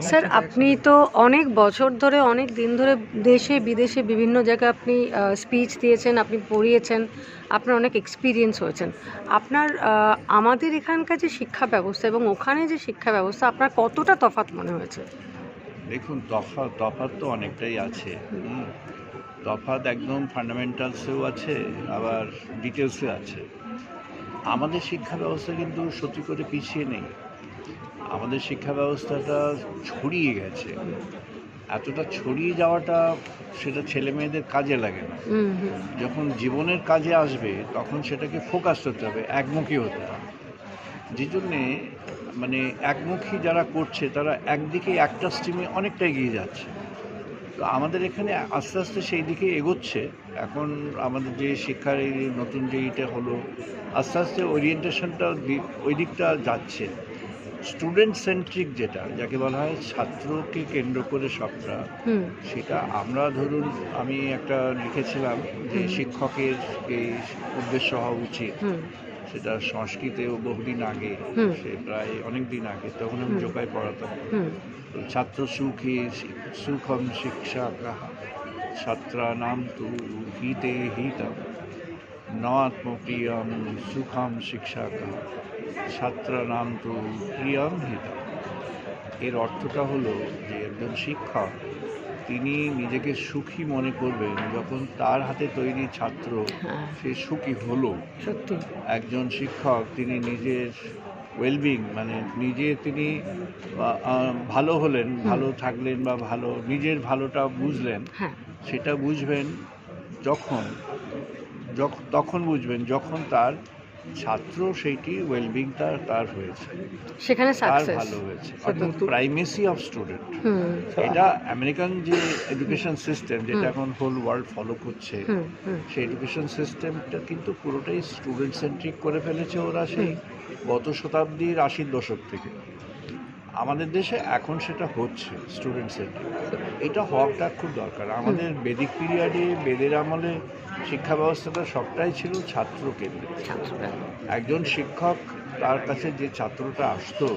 Sir আপনি তো অনেক বছর ধরে অনেক দিন ধরে দেশে বিদেশে বিভিন্ন জায়গায় আপনি স্পিচ দিয়েছেন আপনি পড়িয়েছেন আপনার অনেক এক্সপিরিয়েন্স হয়েছেন। আপনার আমাদের এখানকার যে শিক্ষা ব্যবস্থা এবং ওখানে যে শিক্ষা ব্যবস্থা আপনার কতটা তফাৎ মনে হয়েছে? দেখুন তফাৎ তফাৎ তো অনেকটাই আছে। তফাৎ একদম ফান্ডামেন্টালসেও আছে আবার ডিটেলসে আছে। আমাদের শিক্ষা ব্যবস্থা কিন্তু সত্যি করে পিছিয়ে নেই। আমাদের শিক্ষা ব্যবস্থাটা ছড়িয়ে গেছে। এতটা ছড়িয়ে যাওয়াটা সেটা ছেলে মেয়েদের কাজে লাগে না। যখন জীবনের কাজে আসবে তখন সেটাকে ফোকাস করতে হবে একমুখী হতে হবে। যে জন্যে মানে একমুখী যারা করছে তারা একদিকে একটা স্ট্রিমে অনেকটা এগিয়ে যাচ্ছে। তো আমাদের এখানে আস্তে আস্তে সেই দিকে এগোচ্ছে। এখন আমাদের যে শিক্ষার এই নতুন যে এটা হলো আস্তে আস্তে ওরিয়েন্টেশনটা ওই দিকটা যাচ্ছে। স্টুডেন্ট সেন্ট্রিক যেটা যাকে বলা হয় ছাত্রকে কেন্দ্র করে সবটা সেটা আমরা ধরুন আমি একটা লিখেছিলাম যে শিক্ষকের এই উদ্দেশ্য হওয়া উচিত। সেটা সংস্কৃতেও বহুদিন আগে সে প্রায় অনেক দিন আগে তখন আমি জোকায় পড়াতাম। ছাত্র সুখী সুখম শিক্ষা ছাত্রা নাম তু হিতে হিতম। নাত্মপ্রিয়ম সুখম শিক্ষা ছাত্রানাম তু প্রিয়ম হিতম। এর অর্থটা হলো যে একজন শিক্ষক তিনি নিজেকে সুখী মনে করবেন যখন তার হাতে তৈরি ছাত্র হ্যাঁ। সে সুখী হলো। সত্যি। একজন শিক্ষক তিনি নিজের ওয়েলবিং মানে নিজে তিনি ভালো হলেন ভালো থাকলেন বা ভালো নিজের ভালোটা বুঝলেন হ্যাঁ। সেটা বুঝবেন যখন যখ- তখন বুঝবেন যখন তার ছাত্র সেইটি ওয়েলবিংটা তার হয়েছে। সেখানে তার ভালো হয়েছে। অর্থাৎ প্রাইমেসি অফ স্টুডেন্ট এটা আমেরিকান যে এডুকেশন সিস্টেম যেটা এখন হোল ওয়ার্ল্ড ফলো করছে সেই এডুকেশন সিস্টেমটা কিন্তু পুরোটাই স্টুডেন্ট সেন্ট্রিক করে ফেলেছে ওরা সেই গত শতাব্দীর আশির দশক থেকে। আমাদের দেশে এখন সেটা হচ্ছে স্টুডেন্ট সেন্ট্রিক এটা হওয়াটা খুব দরকার। আমাদের বেদিক পিরিয়ডে বেদের আমলে শিক্ষা ব্যবস্থাটা সবটাই ছিল ছাত্র কেন্দ্রিক একজন শিক্ষক তার কাছে যে ছাত্রটা আসতো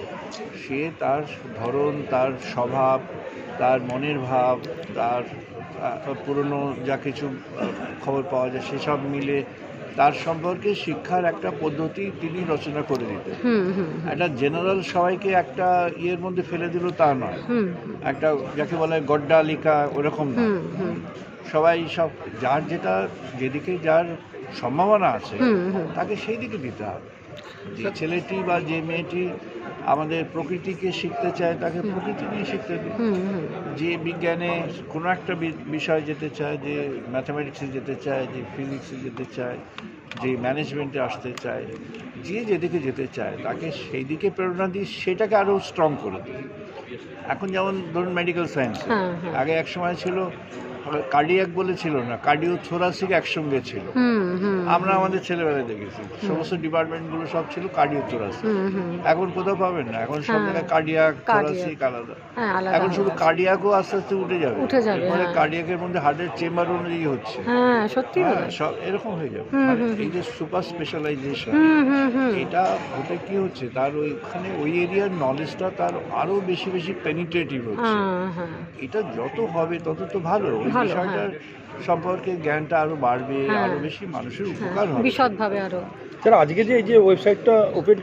সে তার ধরন তার স্বভাব তার মনের ভাব তার পুরনো যা কিছু খবর পাওয়া যায় সেসব মিলে তার সম্পর্কে শিক্ষার একটা পদ্ধতি তিনি রচনা করে দিতেন। একটা জেনারেল সবাইকে একটা ইয়ের মধ্যে ফেলে দিল তা নয়। একটা যাকে বলে গড্ডা লিখা ওরকম না। সবাই সব যার যেটা যেদিকে যার সম্ভাবনা আছে তাকে সেই দিকে দিতে হবে। ছেলেটি বা যে মেয়েটি আমাদের প্রকৃতিকে শিখতে চায় তাকে প্রকৃতি নিয়ে শিখতে দিই। যে বিজ্ঞানে কোনো একটা বিষয়ে যেতে চায় যে ম্যাথামেটিক্সে যেতে চায় যে ফিজিক্সে যেতে চায় যে ম্যানেজমেন্টে আসতে চায় যে যেদিকে যেতে চায় তাকে সেই দিকে প্রেরণা দিই সেটাকে আরও স্ট্রং করে দিই এখন যেমন ধরুন মেডিকেল সায়েন্স হ্যাঁ হ্যাঁ। আগে এক সময় ছিল কার্ডিয়াক বলে ছিল না কার্ডিও থোরাসিক একসঙ্গে ছিল। আমরা আমাদের ছেলেবেলায় দেখেছি সমস্ত ডিপার্টমেন্টগুলো সব ছিল কার্ডিও থোরাসিক এখন কোথাও পাবেন না এখন সব হ্যাঁ। জায়গায় কার্ডিয়াক থোরাসিক আলাদা। এখন শুধু। কার্ডিয়াকও আস্তে আস্তে উঠে যাবে। মানে। কার্ডিয়াকের মধ্যে হার্টের চেম্বার অনুযায়ী হচ্ছে। হ্যাঁ সত্যি হ্যাঁ, সব এরকম হয়ে যাবে। এই যে সুপার স্পেশালাইজেশন এটা হতে কি হচ্ছে তার ওইখানে ওই এরিয়ার নলেজটা তার আরও বেশি বেশি পেনিট্রেটিভ হচ্ছে। এটা যত হবে তত তো ভালো, বিষয়টার সম্পর্কে জ্ঞানটা আরও বাড়বে হ্যাঁ। আরও বেশি মানুষের উপকার হবে। বিশদভাবে আরও। স্যার আজকে যে এই যে ওয়েবসাইটটা ওপেন